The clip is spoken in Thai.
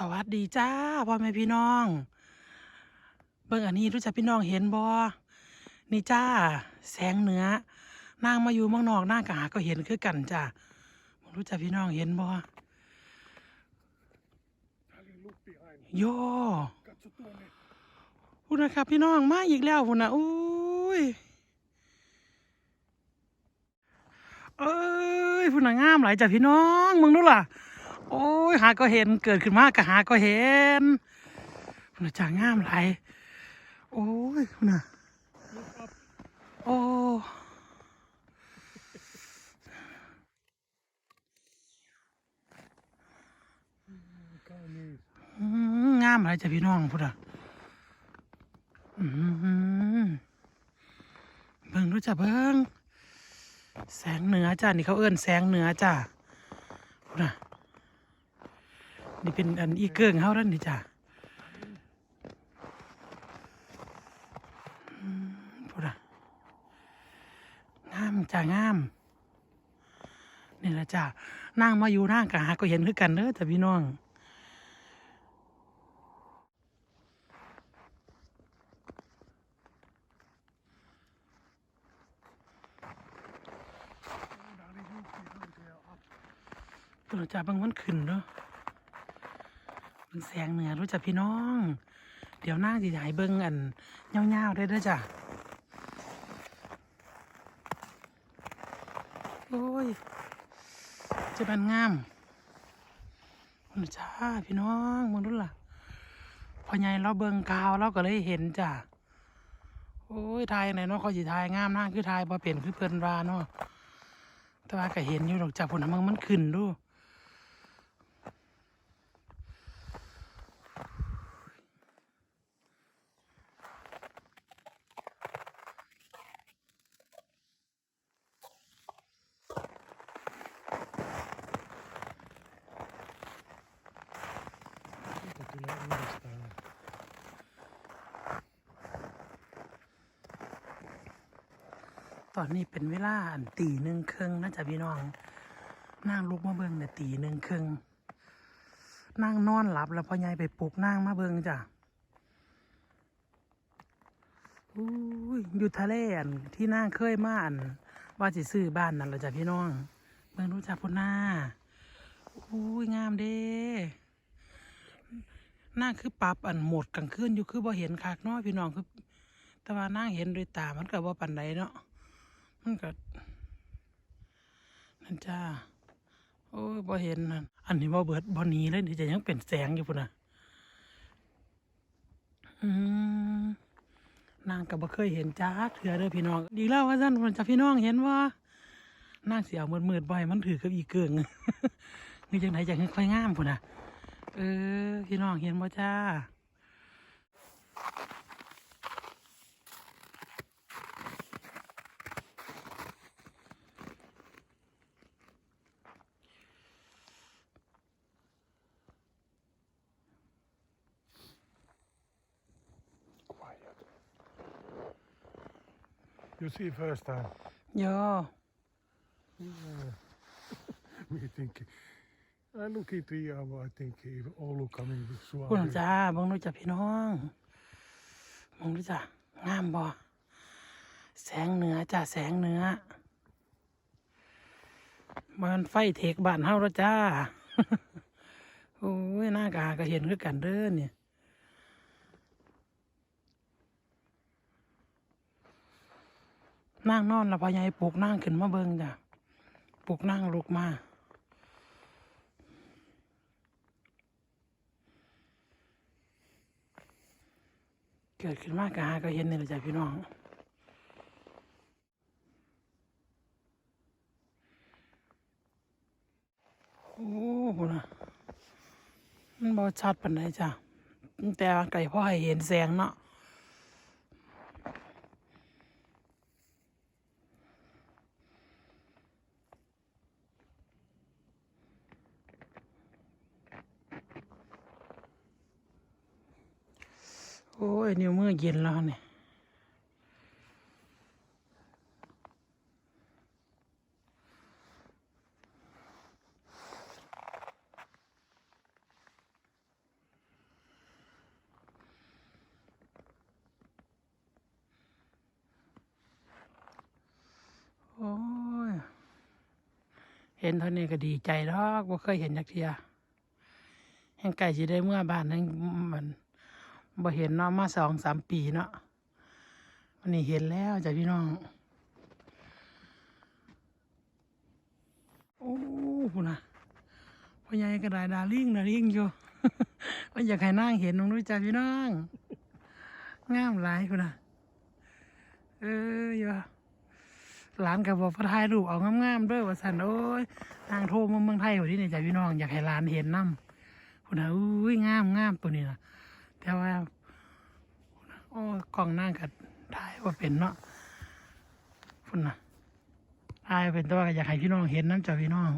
สวัสดีจ้าพ่อแม่พี่น้อง เบิ่งอันนี้รู้จักพี่น้องเห็นบ่นี่จ้า แสงเหนือนางมาอยู่เมืองนอกนางก็หาก็เห็นคือกันจ้ารู้จักพี่น้องเห็นบ่ Having look behind. โยพูดนะครับพี่น้องมาอีกแล้วพุ่นะอุ้ยเอ้ยพุ่นน่ะงามหลายจ้ะพี่น้องมึงดูล่ะ โอ้ยหาก็เห็นเกิดขึ้นมากก็หาก็เห็นพุ่นน่ะจางามหลโอ้ยพุ่นน่ะโอ้งามหลายจ้ะพี่น้องพุ่นะอืมเบิ่งรู้จักเบิ่งแสงเหนือจ้ะนี่เขาเอื้อนแสงเหนือจ้ะพุ่นะ นี่เป็นอันอีเกิงเฮาแล้วนี่จ้ะพุ่นะงามจ้ะงามนี่ละจ้ะนั่งมาอยู่นั่งกะหาก็เห็นคือกันเด้อจ้ะพี่น้องตัวจ่าบางมันขึ้นเนาะ มันแสงเหนือรู้จักพี่น้อง เดี๋ยวนั่งสิถ่ายเบิ้งอันเงาๆได้ด้อจ้ะโอ้ยจะบันงามมันจ้าพี่น้องมึงรู้ล่ะพอใหญ่เราเบิ่งกาวเราก็เลยเห็นจ้ะโอ้ยทายไหนเนาะเขาสิทายงามนั่งคือทายบ่เป็นคือเพิ่นว่าเนาะแต่ว่าก็เห็นอยู่ดอกจากผลมันมันขึ้นดู ตอนนี้เป็นเวลาอันตีหนึ่งครึ่งนะจ๊ะพี่น้องนั่งลุกมาเบิ่งเนี่ยตีหนึ่งครึ่งนั่งนอนหลับแล้วพ่อยายไปปลุกนั่งมาเบิ่งจ้ะอุ้ยอยู่ทะเลอันที่นั่งเคยมาอันว่าสิซื้อบ้านนั่นแหละจ้ะพี่น้องเบิ่งรู้จักพุ่นหน้าอุ้ยงามเด้ นั่งคือปรับอันหมดกลางคืนอยู่คือบ่เห็นคักเนาะพี่น้องคือ แต่ว่านั่งเห็นด้วยตามันก็บ่ปานใดเนาะมันก็นั่นจ้าโอ้ยบ่เห็นนั่นอันนี้บ่เบิดบ่หนีเลยนี่จะยังเป็นแสงอยู่พุ่นน่ะอืมนางก็บ่เคยเห็นจ้าเถื่อเด้อพี่น้องดีแล้วว่าซั่นพุ่นจ้ะพี่น้องเห็นว่านางเสิเอามืดๆบ่ให้มันถือกับอีเกิงนี่จังไดจังค่อยงามพุ่นน่ะ เออพี่น้องเห็นบ่จ้า Quiet. You see first time. โย Yeah. we think. I look at the um, I think all coming with พุ่น Suave. จ้าบังรู้จักพี่น้องเบังรู้จักงามบ่แสงเหนือจ้าแสงเหนือมันไฟเทกบ้านเฮาแล้วจ้า โอ้ยหน้ากาก็เห็นคือกันเด้อเนี่ยนั่งนอนแล้วพอยายปลุกนั่งขึ้นมาเบิ่งจ้ะปลุกนั่งลุกมา เกิดขึ้นมากกะหาก็เห็นนี่แหละจ้ะพี่น้องโอ้โหนะมันบอชัดปันใดจ้ะแต่ไก่พ่อให้เห็นแสงเนาะ โอ้ยนิ้เมื่อเย็นแล้วเนี่ยโอ้ย เห็นเท่านี้ก็ดีใจแล้วว่าเคยเห็นยักเทียแห่งไก่สีได้เมื่อบานนั้นมัน บ่เห็นเนาะมาสองสามปีเนาะวันนี้เห็นแล้วจ้ะพี่น้อง โอ้นะพ่อใหญ่กระดาษดาลิ่งดาลิ่งอยู่ว่าอยากให้นั่งเห็นน้องด้วยจ้ะพี่น้องงามหลายพุ่นะเอออยู่หลานกับบอกพระทายรูปเอางามๆด้วยว่าสันโอ้ยนางโทรมาเมืองไทยวันนี้เนี่ยจ้ะพี่น้องอยากให้หลานเห็นน้ำพุ่นนะอุ้ยงามงามตัวนี้นะ แต่ว่า โอ้กล้องนั่งกับถ่ายว่าเป็นเนาะคุณนะถ่ายเป็นตัวก็อยากให้พี่น้องเห็นน้ำจ้ะพี่น้อง